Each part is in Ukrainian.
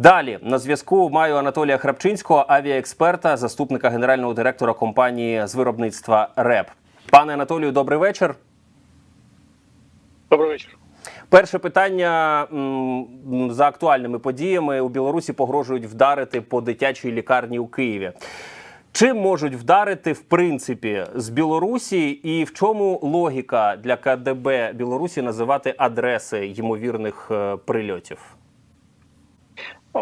Далі на зв'язку маю Анатолія Храпчинського, авіаексперта, заступника генерального директора компанії з виробництва РЕП. Пане Анатолію, добрий вечір. Добрий вечір. Перше питання за актуальними подіями у Білорусі погрожують вдарити по дитячій лікарні у Києві. Чим можуть вдарити в принципі з Білорусі, і в чому логіка для КДБ Білорусі називати адреси ймовірних е, прильотів?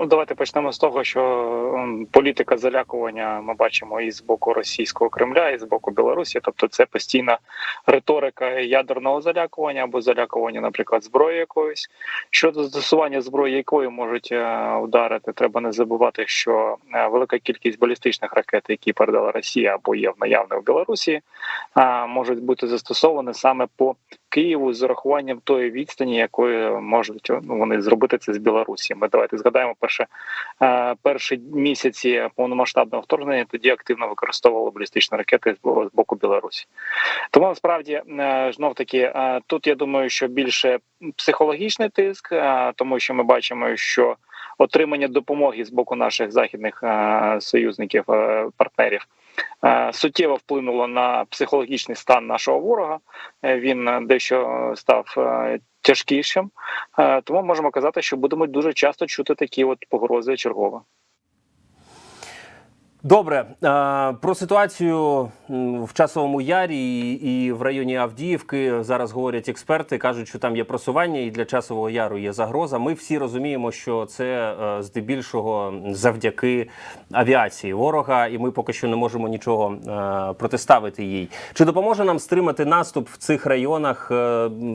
Ну, давайте почнемо з того, що політика залякування ми бачимо і з боку російського Кремля, і з боку Білорусі. Тобто, це постійна риторика ядерного залякування або залякування, наприклад, зброї якоїсь. Щодо застосування зброї, якої можуть е, вдарити, треба не забувати, що е, велика кількість балістичних ракет, які передала Росія або є в наявне в Білорусі, можуть бути застосовані саме по Києву з урахуванням тої відстані, якою можуть ну, вони зробити це з Білорусі. Ми давайте згадаємо перше е, перші місяці повномасштабного вторгнення. Тоді активно використовували балістичні ракети з боку Білорусі. Тому насправді знов таки тут я думаю, що більше психологічний тиск, е, тому що ми бачимо, що отримання допомоги з боку наших західних е, союзників е, партнерів. Е, Суттєво вплинуло на психологічний стан нашого ворога. Е, Він е, дещо став тяжкішим, тому можемо казати, що будемо дуже часто чути такі от погрози чергово. Добре, Е, про ситуацію в часовому ярі і- в районі Авдіївки зараз говорять експерти, кажуть, що там є просування, і для часового яру є загроза. Ми всі розуміємо, що це е, здебільшого завдяки авіації ворога, і ми поки що не можемо нічого е, протиставити їй. Чи допоможе нам стримати наступ в цих районах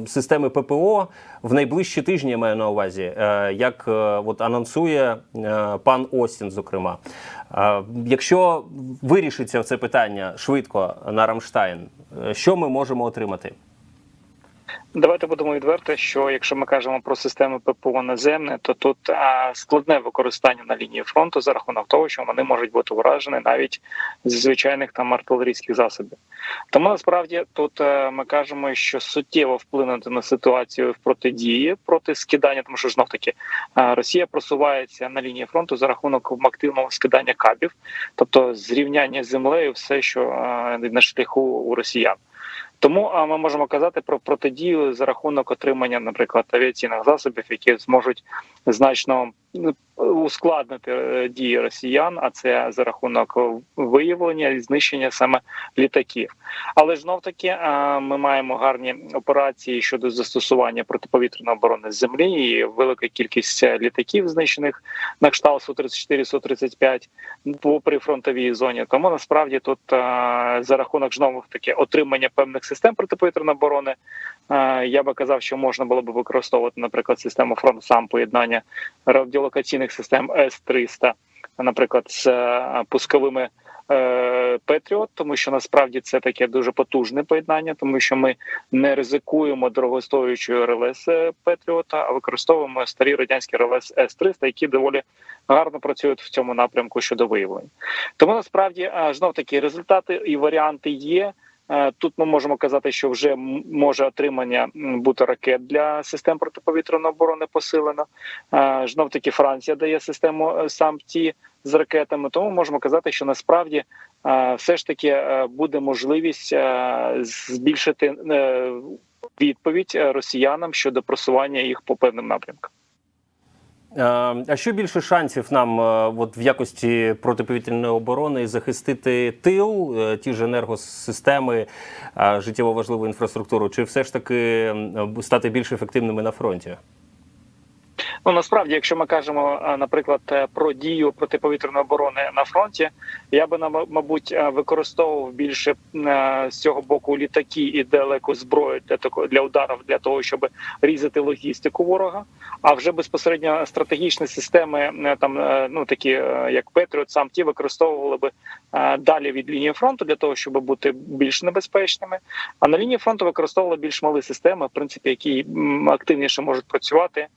системи ППО в найближчі тижні? Я маю на увазі, як от анонсує пан Остін, зокрема. Якщо вирішиться це питання швидко на Рамштайн, е, що ми можемо отримати? Давайте будемо відверти, що якщо ми кажемо про системи ППО наземне, то тут складне використання на лінії фронту за рахунок того, що вони можуть бути вражені навіть зі звичайних там артилерійських засобів. Тому насправді тут е, ми кажемо, що суттєво вплинути на ситуацію в протидії проти скидання, тому що знов таки е, Росія просувається на лінії фронту за рахунок активного скидання кабів, тобто зрівняння з землею, все, що е, на шляху у росіян. Тому а, ми можемо казати про протидію за рахунок отримання, наприклад, авіаційних засобів, які зможуть значно ускладнити е, дії росіян, а це за рахунок виявлення і знищення саме літаків. Але знов таки ми маємо гарні операції щодо застосування протиповітряної оборони з землі і велика кількість е, літаків знищених на кшталт су 34 су 35 по прифронтовій зоні. Тому насправді тут за рахунок знову таки отримання певних систем протиповітряної оборони. е, Я би казав, що можна було б використовувати, наприклад, систему фронт сам поєднання радіолокаційних систем С-300, наприклад, з е, пусковими е, Петріот, тому що насправді це таке дуже потужне поєднання, тому що ми не ризикуємо дорогостоючою РЛС Петріота, а використовуємо старі радянські РЛС С-300, які доволі гарно працюють в цьому напрямку щодо виявлення. Тому насправді знов таки результати і варіанти є. Е, Тут ми можемо казати, що вже може отримання бути ракет для систем протиповітряної оборони посилено. Е, Знов таки Франція дає систему е, САМ-Ті з ракетами. Тому можемо казати, що насправді все ж таки буде можливість збільшити відповідь росіянам щодо просування їх по певним напрямкам. Е, А що більше шансів нам е, от в якості протиповітряної оборони захистити тил, е, ті ж енергосистеми, життєво важливу інфраструктуру, чи все ж таки стати більш ефективними на фронті? Ну насправді, якщо ми кажемо, наприклад, е, про дію протиповітряної оборони на фронті, я би мабуть, е, використовував більше е, з цього боку літаки і далеку зброю для такого для ударів, для того, щоб різати логістику ворога. А вже безпосередньо стратегічні системи, е, там е, ну такі е, як Петріот, сам ті використовували би е, далі від лінії фронту для того, щоб бути більш небезпечними. А на лінії фронту використовували більш малі системи, в принципі, які активніше можуть працювати.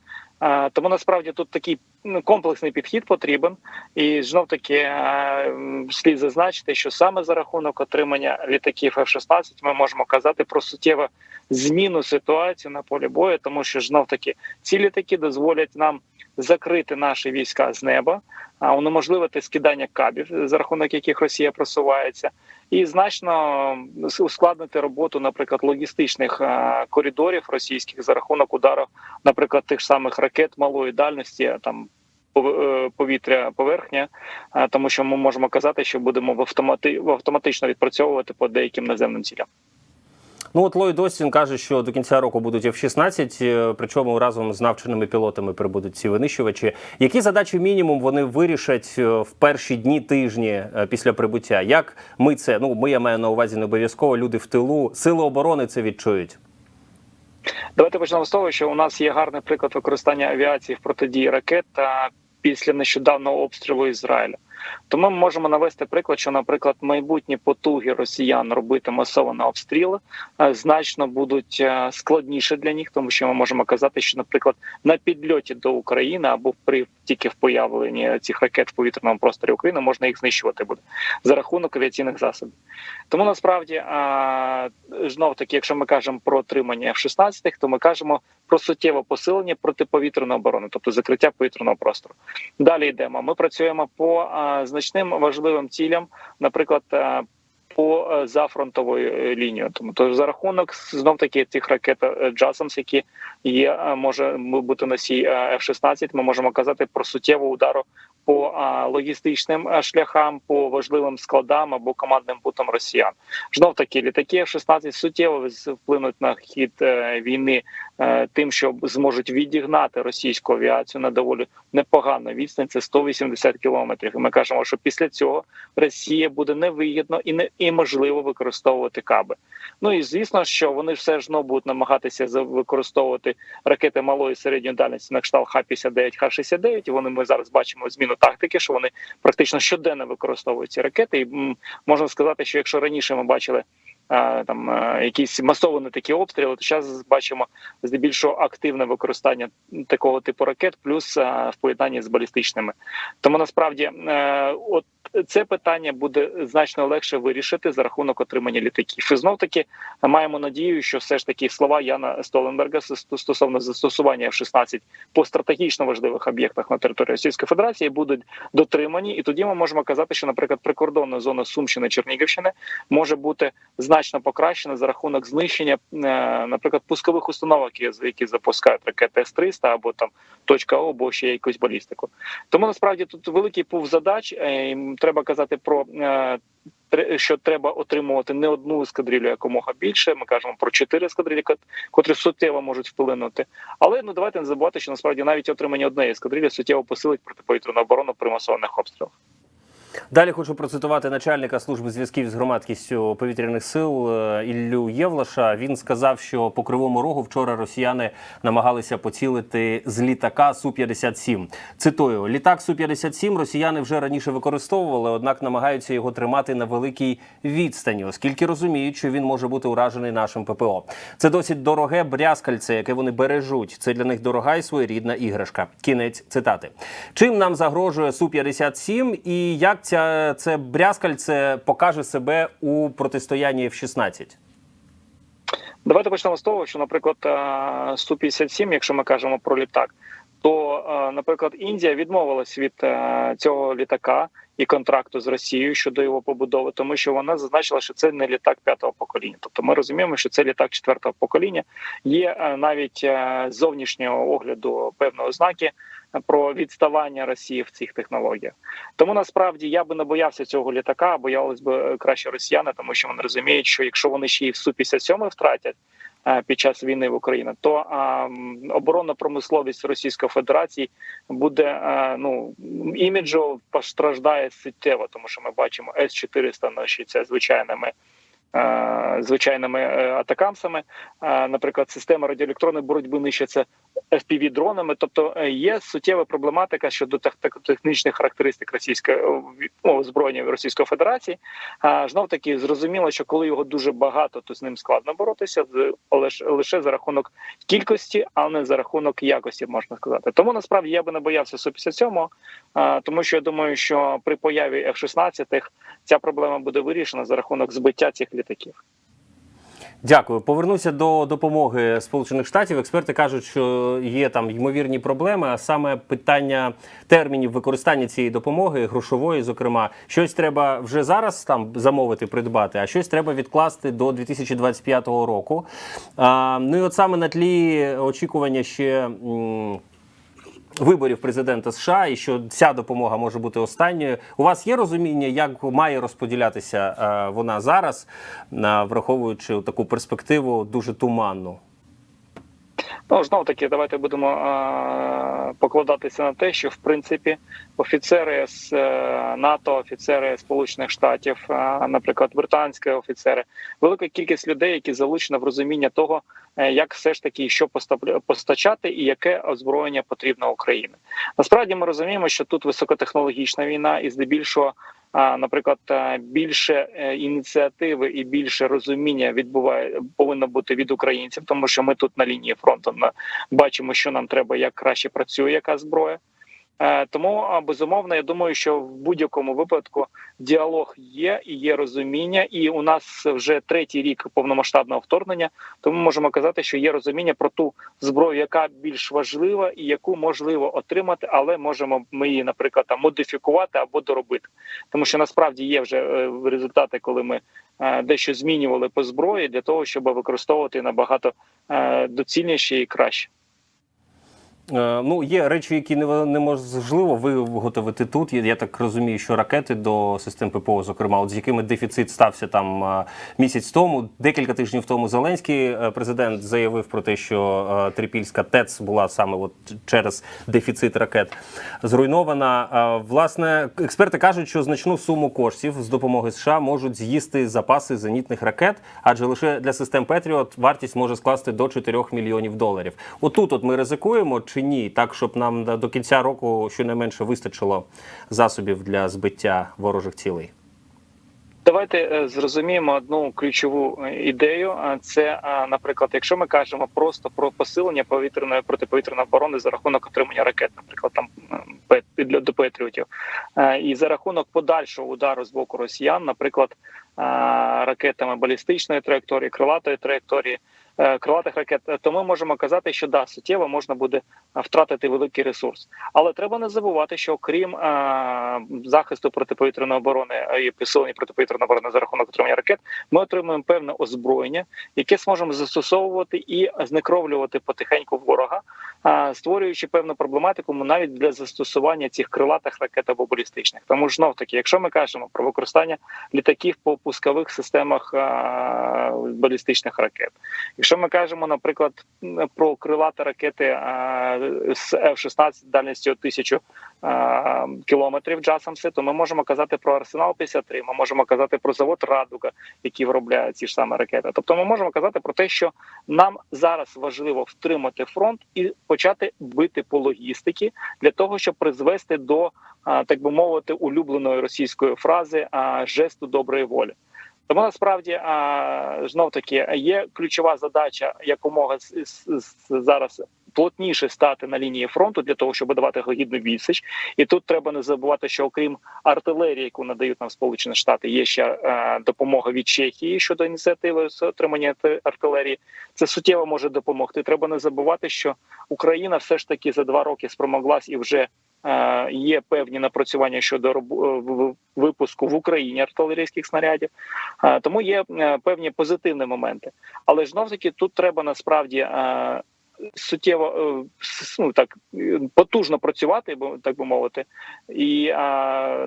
Тому насправді тут такий ну, комплексний підхід потрібен, і знов таки слід зазначити, що саме за рахунок отримання літаків F-16 ми можемо казати про суттєву зміну ситуації на полі бою, тому що знов таки ці літаки дозволять нам закрити наші війська з неба, а унеможливити скидання кабів, за рахунок яких Росія просувається, і значно ускладнити роботу, наприклад, логістичних е, коридорів російських за рахунок удару, наприклад, тих самих ракет малої дальності, там пов- е, повітря поверхня, е, тому що ми можемо казати, що будемо в автомати автоматично відпрацьовувати по деяким наземним цілям. Ну от Ллойд Остін каже, що до кінця року будуть F-16, е, причому разом з навченими пілотами прибудуть ці винищувачі. Які задачі мінімум вони вирішать е, в перші дні тижні е, після прибуття? Як ми це ну ми я маю на увазі не обов'язково люди в тилу, сили оборони це відчують? Давайте почнемо з того, що у нас є гарний приклад використання авіації в протидії ракет та після нещодавнього обстрілу Ізраїля. Тому ми можемо навести приклад, що, наприклад, майбутні потуги росіян робити масовані обстріли е, значно будуть е, складніше для них, тому що ми можемо казати, що, наприклад, на підльоті до України або при тільки в появленні цих ракет в повітряному просторі України можна їх знищувати буде за рахунок авіаційних засобів. Тому насправді знов таки, якщо ми кажемо про отримання F-16, то ми кажемо про суттєве посилення протиповітряної оборони, тобто закриття повітряного простору. Далі йдемо. Ми працюємо по значним важливим цілям, наприклад. По е, зафронтовою е, лінією, тому то за рахунок знов таки цих ракет е, Джасамс, які є, може бути носій е, F-16, Ми можемо казати про суттєву удару по логістичним шляхам, по важливим складам або командним путам росіян. Знов таки літаки F-16 суттєво вплинуть на хід війни тим, що зможуть відігнати російську авіацію на доволі непогану відстань. Це 180 кілометрів. Ми кажемо, що після цього Росія буде невигідно і не і можливо використовувати каби. Ну і звісно, що вони все ж будуть намагатися використовувати ракети малої і середньої дальності на кшталт Х-59, Х-69. І вони ми зараз бачимо зміну тактики, що вони практично щоденно використовують ці ракети. І можна сказати, що якщо раніше ми бачили. Там е, якісь масовані такі обстріли, то зараз бачимо здебільшого активне використання такого типу ракет, плюс е, в поєднанні з балістичними. Тому насправді, е, от це питання буде значно легше вирішити за рахунок отримання літаків. І знов таки маємо надію, що все ж таки слова Яна Столенберга стосовно застосування F-16 по стратегічно важливих об'єктах на території Російської Федерації будуть дотримані, і тоді ми можемо казати, що, наприклад, прикордонна зона Сумщини Чернігівщини може бути значно покращена за рахунок знищення, е, наприклад, пускових установок, які- запускають ракети С-300 або там точка О, або ще якусь балістику. Тому насправді тут великий пув задач. е, і Треба казати про. е, Що треба отримувати не одну ескадрилю, якомога більше. Ми кажемо про чотири ескадрилі, кот- котрі суттєво можуть вплинути. Але ну давайте не забувати, що насправді навіть отримання однієї ескадрилі суттєво посилить протиповітряну оборону при масованих обстрілах. Далі хочу процитувати начальника служби зв'язків з громадськістю повітряних сил е, Іллю Євлаша. Він сказав, що по кривому рогу вчора росіяни намагалися поцілити з літака су 57 Цитую: літак су 57 росіяни вже раніше використовували, однак намагаються його тримати на великій відстані, оскільки розуміють, що він може бути уражений нашим ППО. Це досить дороге брязкальце, яке вони бережуть. Це для них дорога і своєрідна іграшка. Кінець цитати. Чим нам загрожує су 57 і як ця це брязкальце покаже себе у протистоянні F-16? Давайте почнемо з того, що, наприклад, су 57 якщо ми кажемо про літак, то, е, наприклад, Індія відмовилась від е, цього літака і контракту з Росією щодо його побудови, тому що вона зазначила, що це не літак п'ятого покоління. Тобто ми розуміємо, що це літак четвертого покоління. Є е, навіть зовнішнього огляду певні ознаки про відставання Росії в цих технологіях. Тому насправді я би не боявся цього літака, а боялись би краще росіяни, тому що вони розуміють, що якщо вони ще й в су 57 втратять. Е, Під час війни в Україні, то оборонна промисловість Російської Федерації буде а, ну іміджо постраждає суттєво, тому що ми бачимо С 400 носиться звичайними. е, Звичайними е, атакамсами, Е, наприклад, система радіоелектронної боротьби нищиться fpv дронами Тобто е, є суттєва проблематика щодо тех- тех- технічних характеристик російської ну, Російської Федерації. А знов таки зрозуміло, що коли його дуже багато, то з ним складно боротися, з- лише, за рахунок кількості, а не за рахунок якості, можна сказати. Тому насправді я би не боявся су 57 а, тому що я думаю, що при появі F-16 ця проблема буде вирішена за рахунок збиття цих літаків. Дякую. Повернуся до допомоги Сполучених Штатів. Експерти кажуть, що є там ймовірні проблеми, а саме питання термінів використання цієї допомоги, грошової, зокрема, щось треба вже зараз там замовити, придбати, а щось треба відкласти до 2025 року. А, ну і от саме на тлі очікування ще. Виборів президента США і що ця допомога може бути останньою. У вас є розуміння, як має розподілятися е, вона зараз, враховуючи таку перспективу дуже туманну? Ну знову таки, давайте будемо е, покладатися на те, що в принципі офіцери з е, НАТО, офіцери Сполучених Штатів, е, наприклад, британські офіцери, велика кількість людей, які залучені в розуміння того, е, як все ж таки що постачати і яке озброєння потрібно Україні. Насправді ми розуміємо, що тут високотехнологічна війна, і здебільшого, наприклад, е, більше е, ініціативи і більше розуміння відбуває повинно бути від українців, тому що ми тут на лінії фронту бачимо, що нам треба, як краще працює яка зброя. Е, Тому безумовно, я думаю, що в будь-якому випадку діалог є і є розуміння, і у нас вже третій рік повномасштабного вторгнення. Тому можемо казати, що є розуміння про ту зброю, яка більш важлива і яку можливо отримати, але можемо ми її, наприклад, там модифікувати або доробити. Тому що насправді є вже е, результати, коли ми е, дещо змінювали по зброї для того, щоб використовувати набагато доцільніше і краще. Е, Ну, є речі, які не- неможливо виготовити тут. Я, так розумію, що ракети до систем ППО, зокрема, от з якими дефіцит стався там е, місяць тому, декілька тижнів тому Зеленський е, президент заявив про те, що Трипільська ТЕЦ була саме от через дефіцит ракет зруйнована. Власне, експерти кажуть, що значну суму коштів з допомоги США можуть з'їсти запаси зенітних ракет, адже лише для систем Петріот вартість може скласти до 4 мільйонів доларів. Отут от ми ризикуємо чи ні, так щоб нам до- кінця року щонайменше вистачило засобів для збиття ворожих цілей. Давайте е, зрозуміємо одну ключову е, ідею. Це, наприклад, якщо ми кажемо просто про посилення повітряної протиповітряної оборони за рахунок отримання ракет, наприклад, там для до Петріотів, Е, і за рахунок подальшого удару з боку росіян, наприклад, ракетами балістичної траєкторії, крилатої траєкторії. Е, Крилатих ракет, то ми можемо казати, що да, суттєво можна буде е, втратити великий ресурс, але треба не забувати, що окрім е, захисту протиповітряної оборони і посилення протиповітряної оборони за рахунок отримання ракет, ми отримуємо певне озброєння, яке зможемо застосовувати і знекровлювати потихеньку ворога, створюючи певну проблематику навіть для застосування цих крилатих ракет або балістичних. Тому ж знов таки, якщо ми кажемо про використання літаків по пускових системах балістичних ракет, якщо ми кажемо, наприклад, про крилаті ракети з F-16 дальністю 1000 е, кілометрів Джасамси, то ми можемо казати про арсенал 53, Ми можемо казати про завод Радуга, який виробляє ці ж саме ракети. Тобто, ми можемо казати про те, що нам зараз важливо втримати фронт і почати бити по логістиці для того, щоб призвести до так би мовити улюбленої російської фрази жесту доброї волі. Тому насправді знов таки є ключова задача якомога зараз плотніше стати на лінії фронту для того, щоб давати гідну відсіч. І тут треба не забувати, що окрім артилерії, яку надають нам Сполучені Штати, є ще е, допомога від Чехії щодо ініціативи з отримання артилерії. Це суттєво може допомогти. Треба не забувати, що Україна все ж таки за два роки спромоглась і вже. е, Є певні напрацювання щодо е, випуску в Україні артилерійських снарядів, тому є певні позитивні моменти. Але знов таки тут треба насправді суттєво е, ну, так е, потужно працювати, бо так би мовити, і е,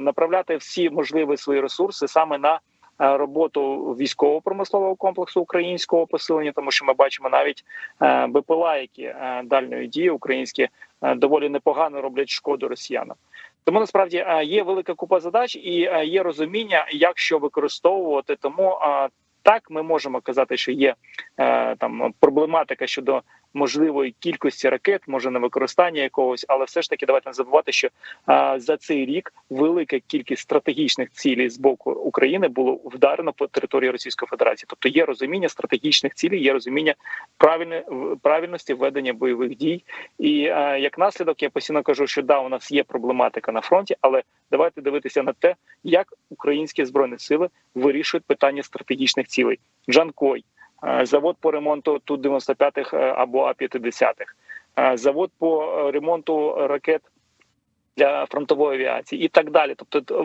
направляти всі можливі свої ресурси саме на. Роботу військово-промислового комплексу українського посилення, тому що ми бачимо навіть е, БПЛА, які дальньої дії українські доволі непогано роблять шкоду росіянам. Тому насправді є велика купа задач і є розуміння, як що використовувати. Тому так ми можемо казати, що є там проблематика щодо можливої кількості ракет, може не використання якогось, але все ж таки давайте не забувати, що а, за цей рік велика кількість стратегічних цілей з боку України було вдарено по території Російської Федерації. Тобто є розуміння стратегічних цілей, є розуміння правильне правильності ведення бойових дій. І е, як наслідок, я постійно кажу, що да, у нас є проблематика на фронті, але давайте дивитися на те, як українські збройні сили вирішують питання стратегічних цілей. Джанкой, завод по ремонту ту 95-х е, або А-50-х, е, завод по е, ремонту ракет для фронтової авіації і так далі. Тобто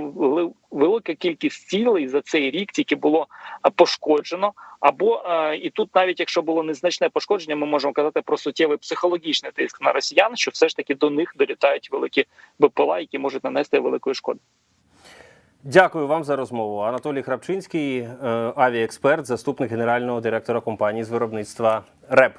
велика кількість цілей за цей рік тільки було пошкоджено. Або е, і тут, навіть якщо було незначне пошкодження, ми можемо казати про суттєвий психологічний тиск на росіян, що все ж таки до них долітають великі БПЛА, які можуть нанести великої шкоди. Дякую вам за розмову. Анатолій Храпчинський, е, авіаексперт, заступник генерального директора компанії з виробництва РЕП.